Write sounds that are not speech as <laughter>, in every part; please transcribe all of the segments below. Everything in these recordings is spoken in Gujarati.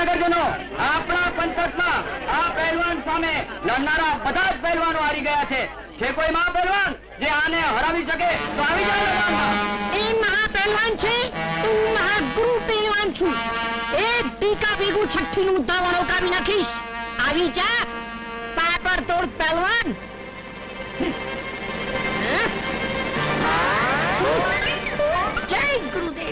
નગરજનો આપણા પંથકમાં આ પહેલવાન સામે લડનારા બધા જ પહેલવાનો હારી ગયા છે. છે કોઈ મહા પહેલવાન જે આને હરાવી શકે તો આવી જાય એ મહા પહેલવાન છે, તું મહાગુરુ પહેલવાન છું. એ ટીકા ભેગું છઠ્ઠી નું દાવણ ઓકાવી નાખીશ. આવી જા પાપડ તોડ પહેલવાન. જય ગુરુદેવ.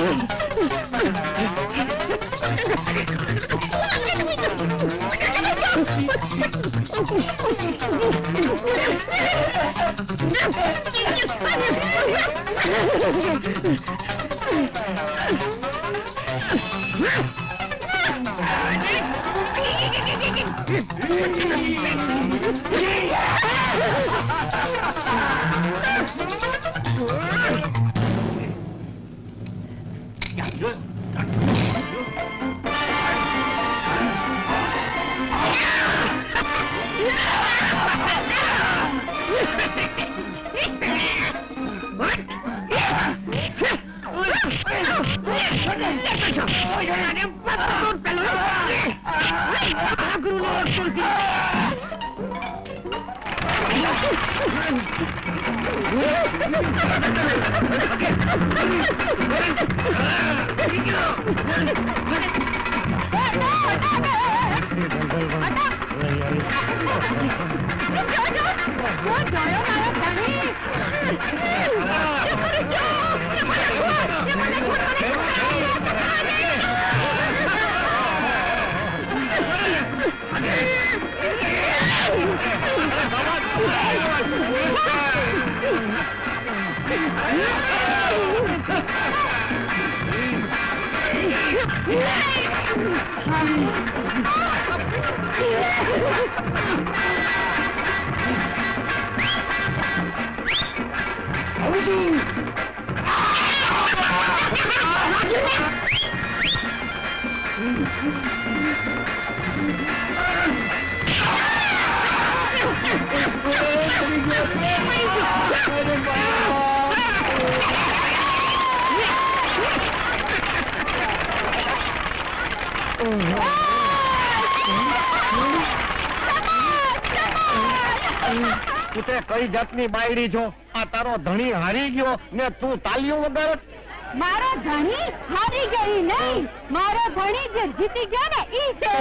Oh. জয় জয় জয় জয় 아버지! તું તે કઈ જાતની બાયડી છો? આ તારો ધણી હારી ગયો ને તું તાલીઓ વગર મારો ધણી હારી ગઈ નહીં. મારો ધણી જે જીતી ગયો ને ઈ છે.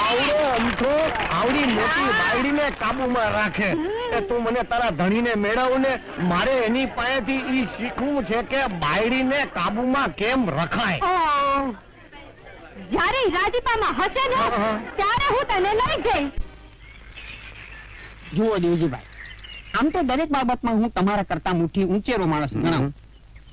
આવડો અમથો આવડી મોટી બાયડીને કાબુમાં રાખે. કે તું મને તારા ધણીને મેળવ ને મારે એની પાસેથી ઈ શીખવું છે કે બાયડીને કાબુમાં કેમ રખાય. જ્યારે રાજીપામાં હશે ને. ત્યારે હું તને લઈ જઈશ. જુઓ દેવજીભાઈ આમ તો દરેક બાબતમાં હું તમારા કરતા મુઠ્ઠી ઊંચેરો માણસ ગણાવું.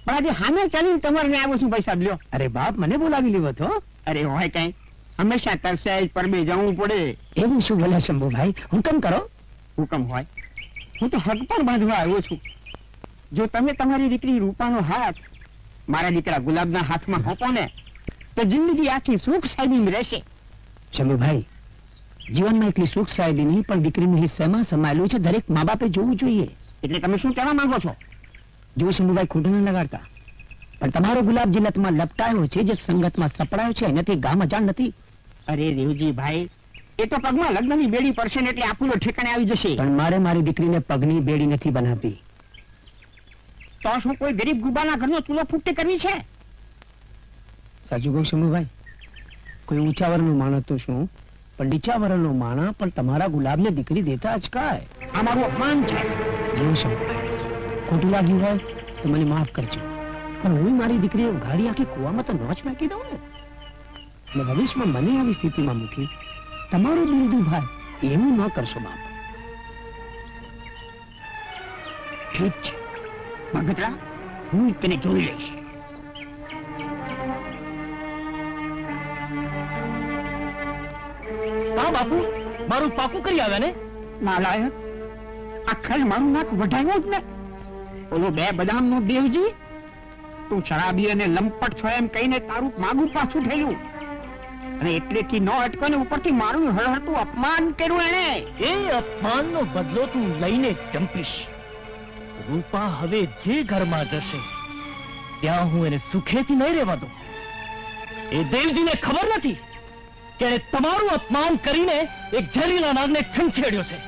પણ આજે હામે ચાલીને તમારે આવ્યો છું પૈસા લ્યો. અરે બાપ મને બોલાવી લેવો તો. અરે હોય કઈ. હંમેશા તરસે જ પરબે જવું પડે. એવું શું બોલે શંભુભાઈ? હુકમ કરો. હુકમ હોય. હું તો હક પણ બાંધવા આવ્યો છું. જો તમે તમારી દીકરી રૂપાનો હાથ મારા દીકરા ગુલાબના હાથમાં હોપો ને તો જિંદગી આખી સુખ સાહેબી રહેશે. શંભુભાઈ જીવનમાં એટલી સુખ સાહેબી નહીં પણ દીકરીનું હિસ્સામાં સમાયેલું છે? દરેક મા બાપે જોવું જોઈએ. એટલે તમે શું કહેવા માંગો છો? જો શંભુભાઈ ખોટું ન લગાડતા. પણ તમારો ગુલાબ જે લતમાં લપટાયો છે જે સંગતમાં સપડાયો છે એનાથી ગામ અજાણ નથી. અરે રેવજી ભાઈ એ તો પગમાં લગ્નની બેડી પડશે ને એટલે આપુલો ઠેકાણે આવી જશે. પણ મારે મારી દીકરીને પગની બેડી નથી બનાવી તો શું કોઈ ગરીબ ગુબાના ઘરનો ચૂલો ફૂટી કરવી છે? સાચું કહું શમુભાઈ કોઈ ઊંચા માણસ તો શું? પણ નીચા વર્ણનો માણા પણ તમારા ગુલાબને દીકરી દેતા અચકાય આ મારું અપમાન છે. જો શમુભાઈ ખોટું લાગ્યું હોય તો મને માફ કરજો. પણ હું મારી દીકરીને ઉઘાડી આખી કૂવામાં તો ન જ ફેંકી દઉં ને? ને ભવિષ્યમાં મને આવી સ્થિતિમાં મૂકી તમારું દિલ દુભાય એવું ન કરશો બાપ. ઠીક છે. ભગતરા હું તેને જોઈ લઈશ. હા બાપુ. મારું પાકું કરી આવ્યા ને? નાલાયક આ ખેલ મારું નાક વઢાવ્યું જ ને. ઓલો બે બદામ નો દેવજી તું શરાબી અને લંપટ છો એમ કહીને તારું માગું પાછું થયું અને એટલેથી ન અટકો ને ઉપરથી મારું હળહળતું અપમાન કર્યું એણે. એ અપમાનનો બદલો તું લઈને ચંપીશ. જંપીશ રૂપા હવે જે ઘરમાં જશે ત્યાં હું એને સુખેથી નહીં રહેવા દઉં. એ દેવજીને ખબર નથી. એણે તમારું અપમાન કરીને એક ઝેરીલા નાગને છંછેડ્યો છે.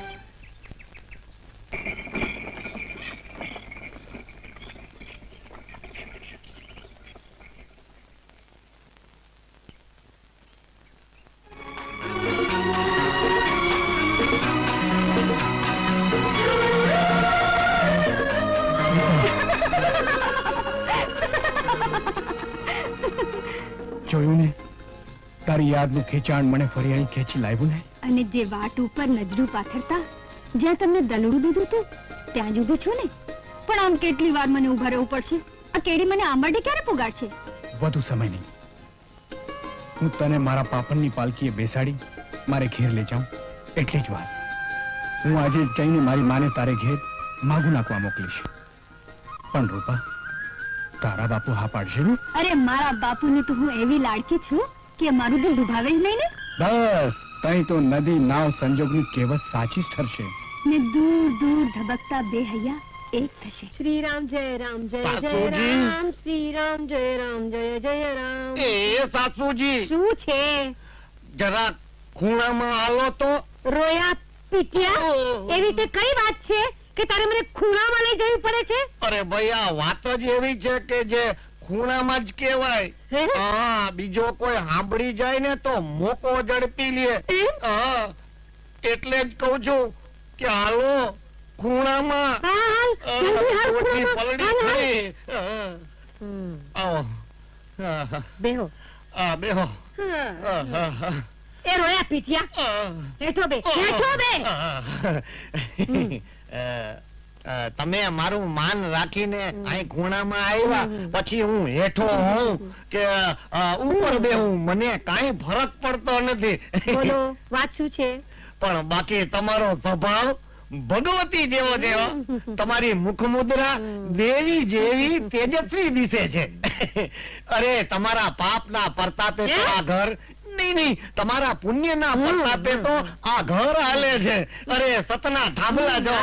તારી યાદનું ખેંચાણ મને ફરી અહીં ખેંચી લાવ્યું ને? અને જે વાટ ઉપર નજરું પાથરતા જ્યાં તમને દલડું દીધું હતું ત્યાં જ ઊભી છો ને. પણ આમ કેટલી વાર મને ઊભા રહેવું પડશે? આ કેડી મને આંબાડી ક્યારે પુગાડશે? વધુ સમય નહીં. હું તને મારા પાપણની પાલકીએ બેસાડી મારે ઘેર લઈ જાઉં. એટલી જ વાત. હું આજે જઈને મારી માને તારે ઘેર માગું નાખવા મોકલીશ. પણ રૂપા તારા બાપુ હા પાડશે ને? અરે મારા બાપુને તો હું એવી લાડકી છું કે મારું દિલ દુભાવે જ નહીં ને? બસ તઈ તો નદી નાવ સંજોગની કહેવત સાચી જ ઠરશે. ને દૂર દૂર ધબકતા બે હૈયા એક થશે. શ્રી રામ જય રામ જય જય રામ. શ્રી રામ જય રામ જય જય રામ. એ સાસુજી. શું છે? જરા ખૂણામાં આલો તો. રોયા પીટ્યા? એવી તે કઈ વાત છે કે તારે મને ખૂણામાં લઈ જવી પડે છે? અરે ભાઈ આ વાત જ એવી છે કે જે ખૂણામાં જ કેવાય હા? બીજો કોઈ સાંભળી જાય ને તો મોકો ઝડપી લે. હા એટલે જ કઉ છું કે હાલો ખૂણામાં. આવો. બેહો. આ બેહો. એ રોયા પીઠિયા. હેઠો બે હેઠો બે. <laughs> તમે મારું માન રાખીને અહીં ખૂણામાં આવ્યા. પછી હું હેઠો હોઉં કે ઉપર બેહું. મને કાંઈ ફરક પડતો નથી. બોલો વાત શું છે? પણ બાકી તમારો સ્વભાવ ભગવતી જેવો જેવો તમારી મુખ મુદ્રા દેવી જેવી તેજસ્વી દિશે છે. <laughs> અરે તમારા પાપના પરતાપે આ ઘર નહીં નહીં. તમારા પુણ્યના પરતાપે તો આ ઘર હાલે છે. અરે સતના થાંભલા જો.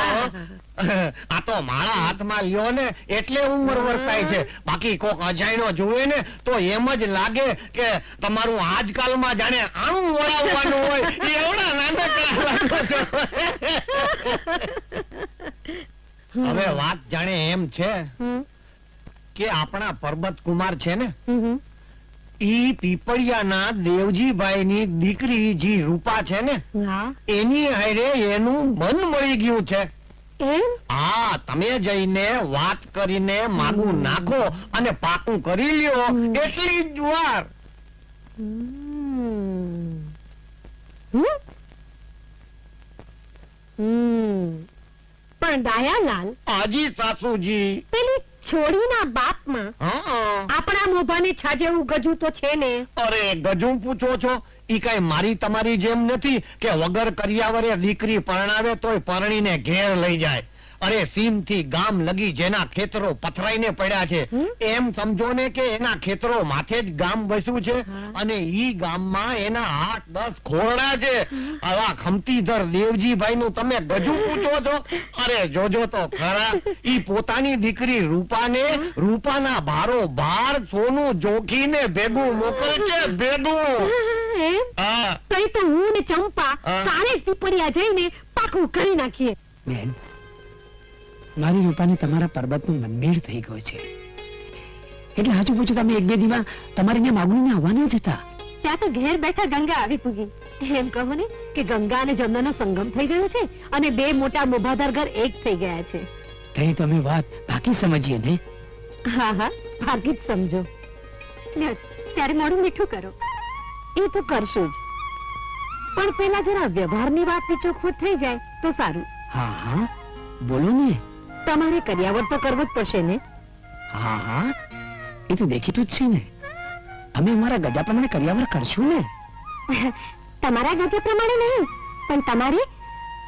આ તો મારા હાથમાં લ્યો ને એટલે ઉંમર વર્તાય છે. બાકી કોક અજાણ્યો જુએ ને તો એમ જ લાગે કે તમારું આજકાલમાં જાણે આણું વળાવવાનું હોય. એવડા નાનકડા. હવે વાત જાણે એમ છે કે આપણા પરબત કુમાર છે ને. ઈ પીપળિયાના દેવજીભાઈની દીકરી જી રૂપા છે ને એની હારે એનું મન મળી ગયું છે. હા તમે જઈને વાત કરીને માગું નાખો અને પાકું કરી લ્યો. એટલી જ વાર. પણ ડાયાલાલ હાજી સાસુજી. પેલી છોડીના બાપમાં આપણા મોભાને છાજેવું ગજુ તો છે ને? અરે ગજું પૂછો છો? ઈ કઈ મારી તમારી જેમ નથી કે વગર કર્યાવરે દીકરી પરણાવે તોય પરણીને ઘેર લઈ જાય. અરે સીમથી ગામ લગી જેના ખેતરો પથરાઈને પડ્યા છે એમ સમજો ને કે એના ખેતરો માથે જ ગામ વસ્યું છે અને ઈ ગામમાં એના આઠ દસ ખોરડા છે. આવા ખમતીધર દેવજીભાઈ નું તમે ગજુ પૂછો છો? અરે જોજો તો ખરા. ઈ પોતાની દીકરી રૂપાને રૂપાના ભારો ભાર સોનું જોખીને ભેગું મોકલશે ભેગું. એમ? હા. તો હું ને ચંપા. કાલે જ પીપળિયા જઈને પાકું કરી નાખીએ. બેન મારી રૂપાને તમારા પર્વતનું મનમેળ થઈ ગયો છે. એટલે હાજુ પૂછું તમે એક બે દીવા તમારી ને માગણીને આવવાના જ હતા ત્યાં તો ઘેર બેઠા ગંગા આવી પૂગી. એમ કહો ને કે ગંગા અને જમનાનો સંગમ થઈ ગયો છે અને બે મોટા મોભાદાર ઘર એક થઈ ગયા છે. થઈ તમે વાત બાકી સમજીએ ને? હા હા બાકી જ સમજો. યસ ત્યારે મોડું મીઠું કરો. એ તો કરશું જ. પણ પેલા જરા વ્યવહારની વાત ચોખવટ થઈ જાય તો સારું. હા હા. બોલો ને. તમારે કર્યાવર તો કરવું જ પડશે ને? હા હા. એ તો દેખીતું જ છે ને. અમે અમારા ગજા પ્રમાણે કર્યાવર કરશું ને. <laughs> તમારા ગજા પ્રમાણે નહીં પણ તમારે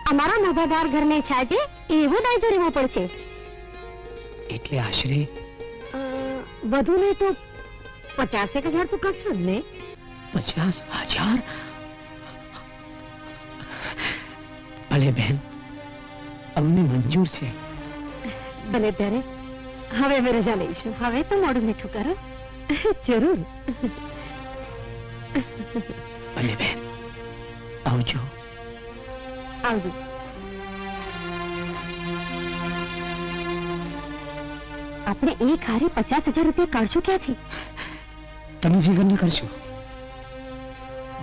અમારા મોભાદાર ઘરને છાજે એવો દાયજો રહેવો પડશે. એટલે આશરે? વધુ નહીં તો પચાસેક હજાર તો કરશો જ ને. પચાસ હજાર? ભલે બેન અમને મંજૂર છે. ભલે ત્યારે હવે અમે રજા લઈશું. હવે તો મોડું મીઠું કરો. જરૂર. ભલે બેન આવજો. આવજો. આપણે એક હારે પચાસ હજાર રૂપિયા કાઢશું ક્યાંથી? તમે ફિકર ન કરશો.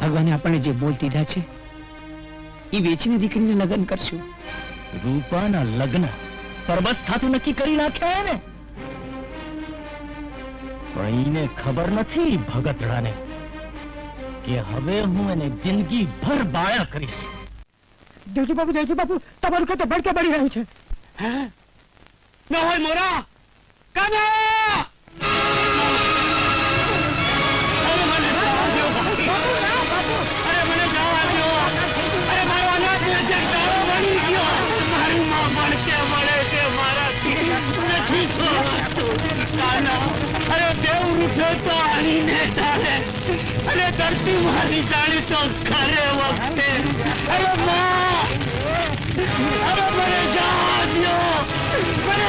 ભગવાને આપણને જે બોલ દીધા છે એ વેચીને દીકરીને લગ્ન કરશું. રૂપાના લગ્ન. પરબત સાથે નક્કી કરી નાખ્યા ને પણ એને ખબર નથી ભગતડાને કે હવે હું એને જિંદગી ભર બાળા કરીશ. દેવજી બાપુ દેવજી બાપુ તમારું તો ભડકે બળી રહ્યું છે. ન હોય મોરા! કાના! મારી જાણી તો ખરે વખતે. અરે માં! અરે મને જવા. મને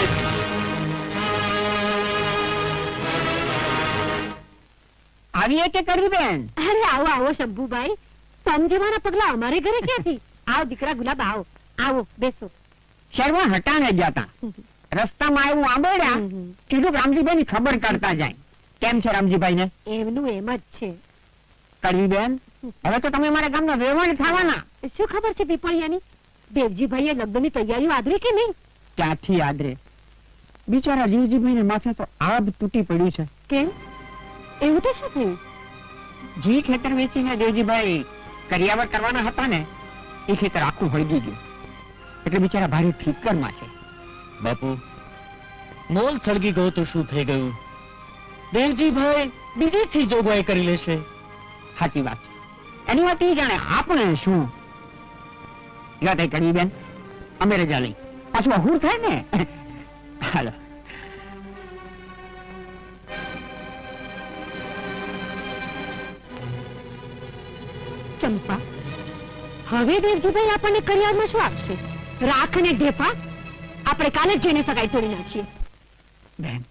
આવીએ કે કરવી બેન? અરે આવો આવો શંભુભાઈ. સમજવાના પગલા અમારે ઘરે ક્યાંથી? આવો દીકરા ગુલાબ આવો આવો બેસો. શર્મા હટાને ગયા તા રસ્તામાં આવ્યું આંબોડ્યા. કીધું કે રામજીભાઈ ની ખબર કરતા જાય. કેમ છે રામજીભાઈ ને એમનું એમ જ છે. કરવી બેન હવે તો તમે મારા ગામના વેવાણ થવાના. શું ખબર છે પીપળિયાની? દેવજીભાઈએ લગ્નની તૈયારીઓ આદરી કે નહીં? ક્યાંથી આદરે? બિચારા જીવજીભાઈ ને માથે તો આબ તૂટી પડ્યું છે. કેમ? એવું તો શું થયું? જી ખેતર વેચીને દેવજીભાઈ કરિયાવર કરવાના હતા ને એ ખેતર આખું હળગી ગયું. એટલે બિચારા ભારે ફિકરમાં છે. બાપુ મોલ સળગી ગયો તો શું થઈ ગયું? દેવજીભાઈ બીજીથી જોગવાઈ કરી લેશે. સાચી વાત એની વાત એ જાણે આપણે શું? યાદ કરી બેન અમે રજા લઈ. પાછું અહુર થાય ને? હાલો. ચંપા હવે દેવજીભાઈ આપણને કરિયાવરમાં શું આપશે? રાખ અને ઢેફા આપણે કાલે જ જઈને સગાઈ તોડી નાખીએ. બેન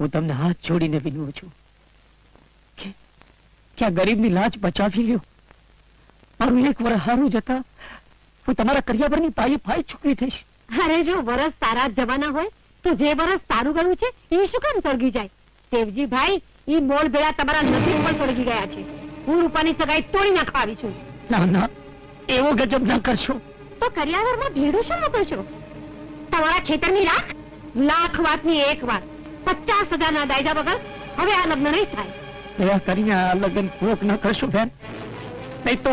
હું તમને હાથ જોડીને વિનવું છું. કે આ ગરીબની લાજ બચાવી લ્યો. મારું એક વર હારું જતા હું તમારા કરિયાવરની પાયે પાય છોકરી થઈશ. અરે જો વરસ તારા જવાના હોય તો જે વરસ તારું ગયું છે એ શું કામ સળગી જાય? દેવજીભાઈ ઈ મોલ ભેળા તમારા નથી ઉપર સળગી ગયા છે. હું રૂપાની સગાઈ તોડી નાખવા આવી છું. ના ના એવો ગજબ ના કરશો. તો કરિયાવરમાં ભેડું શું મૂકો છો? તમારા ખેતરની રાખ લાખ વાતની એક વાત. પચાસ હજારના દાયજા વગર હવે આ લગ્ન નહીં થાય. દયા કરીને આ લગ્ન પૂરક ન કરશું બેન. નહીં તો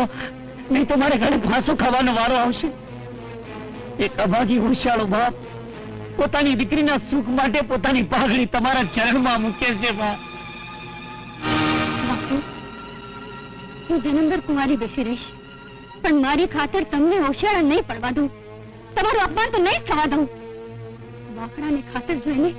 નહીં તો મારે ઘરે ફાંસો ખાવાનો વારો આવશે. એક અભાગી હોશિયાળો બાપ પોતાની દીકરીના સુખ માટે પોતાની પાઘડી તમારા ચરણમાં મૂકે છે હું જનંદર કુમારી બેસી રહીશ. પણ મારી ખાતર તમને હોશિયાળા નહીં પડવા દઉં. તમારું અપમાન તો નહીં થવા દઉં. વાકડાની ખાતર જોઈને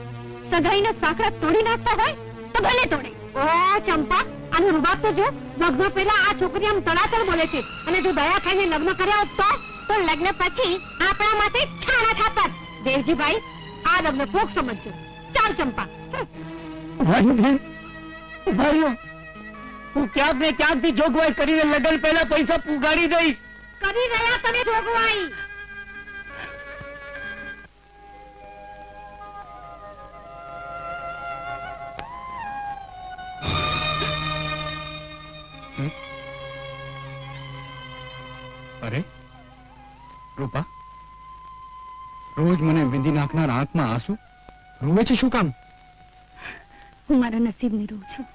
સગાઈના સાંકડા તોડી નાખતા હોય તો ભલે તોડે. ઓ ચંપા આનો રૂબાબ તો જો. લગ્ન પહેલા આ છોકરી આમ તળાતળ બોલે છે. અને જો દયા ખાઈને લગ્ન કર્યા તો? તો લગ્ન પછી આપણા માટે છાણા થાપત દેવજીભાઈ આ લગ્ન કોક સમજજો. ચાલ ચંપા. ભાઈ ભાઈઓ હું ક્યાંક ને ક્યાંકથી જોગવાઈ કરીને લગ્ન પહેલા પૈસા પુગાડી દઈશ. કરી રહ્યા તમે જોગવાઈ. રૂપા રોજ મને વિંધી નાખનાર આંખમાં આંસુ? રોવે છે શું કામ? હું મારા નસીબને રોઉં છું.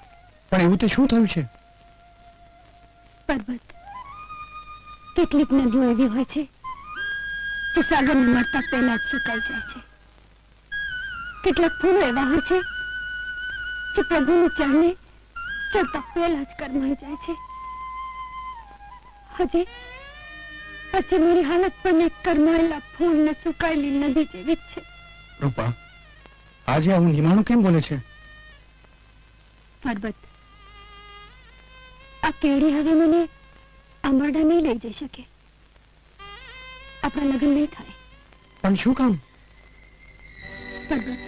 પણ એવું તે શું થયું છે? પર્વત. કેટલીક નદીઓ એવી હોય છે જે સાગરને મળતા પહેલા જ સુકાઈ જાય છે. કેટલાક ફૂલો એવા હોય છે જે પ્રભુને ચરણે ચડતા પહેલા જ કરમાઈ જાય છે. હજે હજે મારી હાલત પણ એક કરમાયેલા ફૂલ ને સુકાયેલી નદી જેવી જ છે. રૂપા આજે આવું નિમાણું કેમ બોલે છે? પરબત આ કેડી હવે મને આંબરડા નહીં લઈ જઈ શકે. આપણા લગ્ન નહીં થાય. પણ શું કામ? પરબત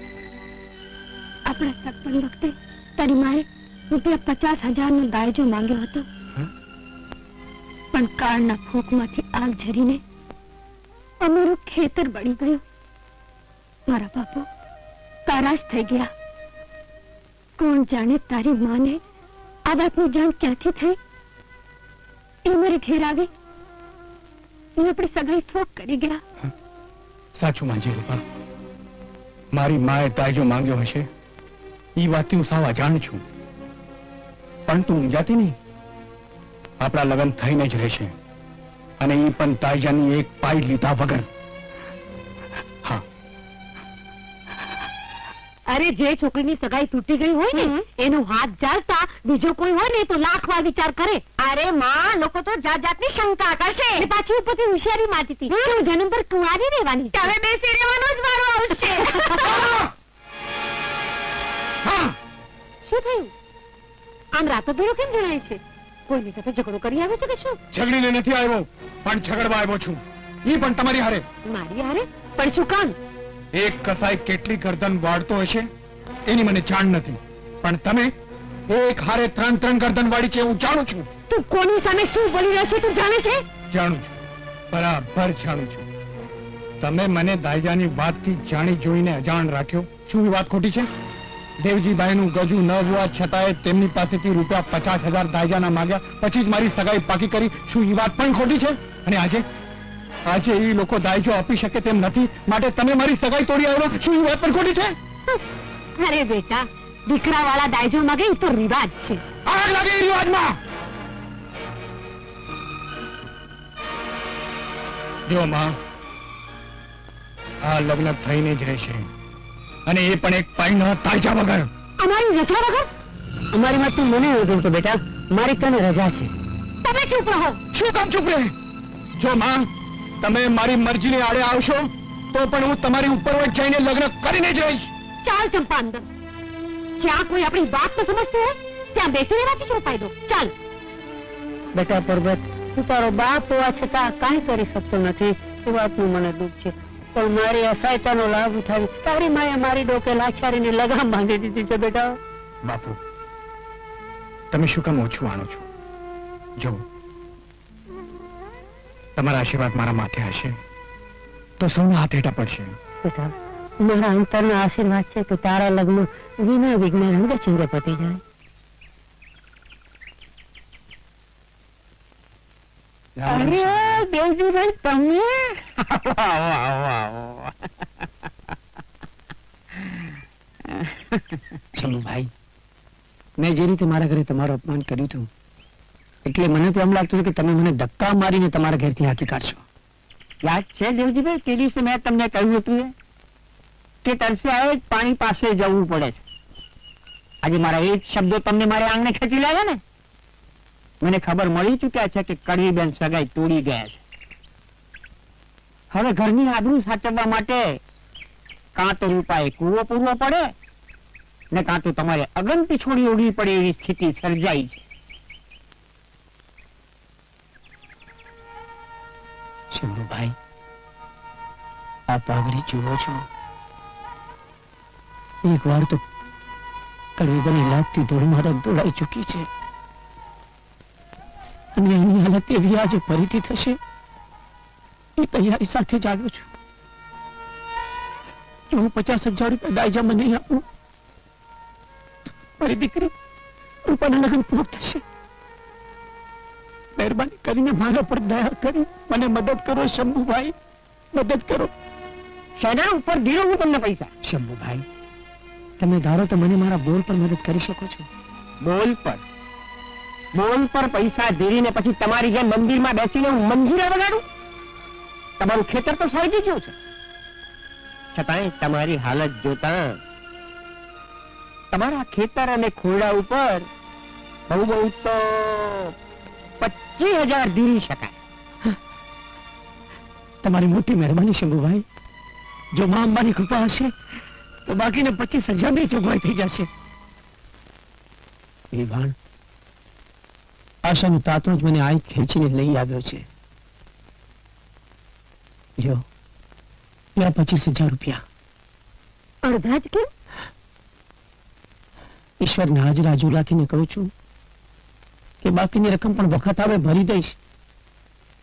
આપણા સગપણ વખતે તારી માએ રૂપિયા પચાસ હજારનો દાયજો માંગ્યો હતો? પણ કાળના ફૂંકમાંથી આગ ઝરીને અમારું ખેતર બળી ગયું. મારા બાપુ, કારાશ થઈ ગયા. કોણ જાણે તારી માને આ વાતની જાણ ક્યાંથી થઈ? એ મારે ઘેર આવી. એ આપણે સગાઈ ફોક કરી ગયા. સાચું માનજે રૂપા. મારી માએ તાજો માંગ્યો હશે. એ વાતથી હું સાવ અજાણ છું. પણ તું ઊંઘાતી નહીં? આપણા લગ્ન થઈને જ રહેશે. અને એ પણ તાઈજાની એક પાઈ લીધા વગર. અરે જે છોકરીની સગાઈ તૂટી ગઈ હોય ને એનો હાથ જાળતા બીજો કોઈ હોય ને તો લાખ વાર વિચાર કરે. અરે માં લોકો તો જાત જાતની શંકા કરશે. અને પાછી ઉપરથી હોશિયારી મારતી હતી કે હું જન્મ પર કુંવારી રહેવાની હવે બેસી રહેવાનો જ વારો આવશે. <laughs> શું થયું? આમ રાતો ભેળો કેમ જણાય છે? કોઈની સાથે ઝઘડો કરી આવ્યો છે કે શું? ઝઘડીને નથી આવ્યો પણ ઝઘડવા આવ્યો છું. ઈ પણ તમારી હારે. મારી હારે? પણ શું કામ? એક કસાઈ કેટલી ગરદન વાળતો હશે એની મને જાણ નથી. પણ તમે એક હારે ત્રણ ત્રણ ગરદન વાળી છે હું જાણું છું. તું કોની સામે શું બોલી રહ્યો છે તું જાણે છે? જાણું છું. બરાબર જાણું છું. તમે મને દાયજાની વાતથી જાણી જોઈને અજાણ રાખ્યો. શું વાત ખોટી છે? દેવજીભાઈનું ગજું ન હોવા છતાંય તેમની પાસેથી રૂપિયા પચાસ હજાર દાયજાના માંગ્યા. પછી જ મારી સગાઈ પાકી કરી. શું એ વાત પણ ખોટી છે? અને આજે? આજે એ લોકો દાયજો આપી શકે તેમ નથી. માટે તમે મારી સગાઈ તોડી આવ્યો. શું એ વાત પણ ખોટી છે? અરે બેટા દીકરા વાળા દાયજો માંગે એ તો રિવાજ છે. આગ લાગે એ રિવાજમાં. જો માં આ લગ્ન થઈને જ રહેશે. અને એ પણ એક પાઈના તાજા વગર. અમારી રજા વગર? અમારી માં તું મને નથી તો બેટા. મારી તને રજા છે. તમે ચૂપ રહો. શું કામ ચૂપ રહે? જો માં તમે મારી મરજીને આડે આવશો તો પણ હું તમારી ઉપર વચ જઈને લગ્ન કરીને જ રહીશ. ચાલ ચંપા અંદર. જ્યાં કોઈ આપણી વાત ન સમજતું હોય ત્યાં બેસી રહેવાથી શું ફાયદો ચાલ. બેટા પર્વત તું તારો બાપ હોવા છતાં કાંઈ કરી શકતો નથી. એ વાતનું મને દુઃખ છે. પણ મારી અસહાયતાનો લાભ ઉઠાવી તારી માએ મારી ડોકે લાચારીને લગામ બાંધી દીધી છે બેટા. બાપુ તમે શું કામ ઓછું આણો છો? જો તમારા આશીર્વાદ મારા માથે હશે તો સૌના હાથ હેઠા પડશે. બેટા મારા અંતરના આશીર્વાદ છે કે તારા લગ્ન વિના વિજ્ઞાન રંગે ચંગે પતી જાય. અરે દેવજીભાઈ તમે? શંભુભાઈ મેં જે રીતે મારા ઘરે તમારું અપમાન કર્યું હતું એટલે મને તો એમ લાગતું કે તમે મને ધક્કા મારીને તમારા ઘરથી હાકી કાઢશો. યાદ છે દેવજીભાઈ તે દિવસે મેં તમને કહ્યું હતું? કે તરસે આવે પાણી પાસે જવું પડે છે. આજે મારા એ જ શબ્દો તમને મારે આંગણે ખેંચી લાવ્યા ને? મને ખબર મળી ચૂક્યા છે કે કડવીબેન સગાઈ તોડી ગયા છે. હવે ઘરની આબરૂ સાચવવા માટે કાં તો રૂપાએ કૂવો પૂરવો પડે ને કાં તો તમારે અગંતી છોડી ઉડવી પડે એવી સ્થિતિ સર્જાઈ છે. શંભુભાઈ આ પાઘડી જુઓ છો. એક વાર તો કડવીબની લાગતી ધૂળ મારા દોડાઈ ચૂકી છે. અને એની હાલત એવી આજે ફરીથી થશે એ તૈયારી સાથે જ આવ્યો છું. જો હું પચાસ હજાર રૂપિયા દાયજામાં નહીં આપું મારી દીકરી રૂપાના લગ્ન પૂર થશે. મહેરબાની કરીને મારા પર દયા કરી મને મદદ કરો શંભુભાઈ મદદ કરો. શેના ઉપર ધીરો હું તમને પૈસા? શંભુભાઈ તમે ધારો તો મને મારા બોલ પર મદદ કરી શકો છો. બોલ પર? બોલ પર પૈસા ધીરીને પછી તમારી જેમ મંદિરમાં બેસીને હું મંજીરા વગાડું તમારું ખેતર તો સળગી ગયું છે. છતાંય તમારી હાલત જોતા તમારા ખેતર અને ખોરડા ઉપર બહુ બહુ તો પચીસ હજાર ધીરી શકાય. તમારી મોટી મહેરબાની શંભુભાઈ. જો મા અંબાની કૃપા હશે તો બાકીને પચીસ હજારની જોગવાઈ થઈ જશે. વિભાણ આશાનું તાતણું જ મને આ ખેંચીને લઈ આવ્યો છે. લ્યો લ્યો પચીસ હજાર રૂપિયા. અડધા જ કેમ? ઈશ્વરને હાજરા જુલાથીને કહું છું કે બાકીની રકમ પણ વખત આવે ભરી દઈશ.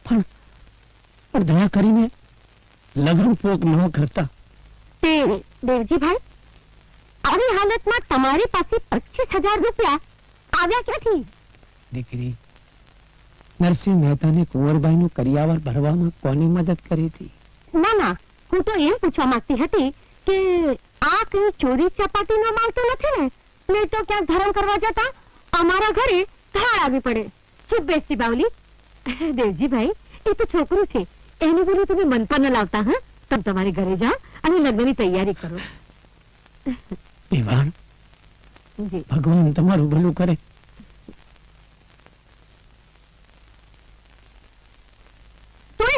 પણ પણ દયા કરીને લગ્ન પોક ન કરતા. દેવજીભાઈ આવી હાલતમાં તમારી પાસે પચીસ હજાર રૂપિયા આવ્યા ક્યાંથી? દીકરી નરસિંહ મહેતાને કુંવરબાઈનું કરિયાવર ભરવામાં કોની મદદ કરી હતી? ના ના હું તો એમ પૂછવા માંગતી હતી કે આ કઈ ચોરી ચપાટીનો માલ તો નથી ને? નહીં તો ક્યાંક ધરમ કરવા જતા અમારા ઘરે ધાળ આવી પડે. ચૂપ બેસતી બાવલી. દેવજીભાઈ એ તો છોકરું છે. એની બોલી તમે મન પર ન લાવતા હા? તમે તમારી ઘરે જાઓ અને લગ્નની તૈયારી કરો. ભગવાન તમારું ભલું કરે.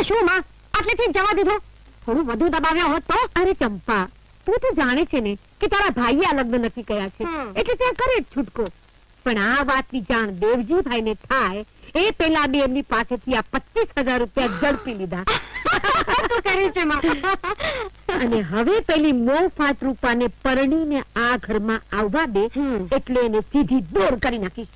શું માં? આટલેથી જવા દીધો? થોડું વધુ દબાવ્યો હોત તો? અરે ચંપા તું તો જાણે છે ને કે તારા ભાઈએ આ લગ્ન નક્કી કર્યા છે. એટલે ત્યાં કરે જ છૂટકો. પણ આ વાતની જાણ દેવજીભાઈ ને થાય એ પેલા બી એમની પાસેથી આ પચીસ હજાર રૂપિયા ઝડપી લીધા. કરે છે અને હવે પેલી મોફાત રૂપાને પરણીને આ ઘરમાં આવવા દે એટલે એને સીધી દોર કરી નાખીશ.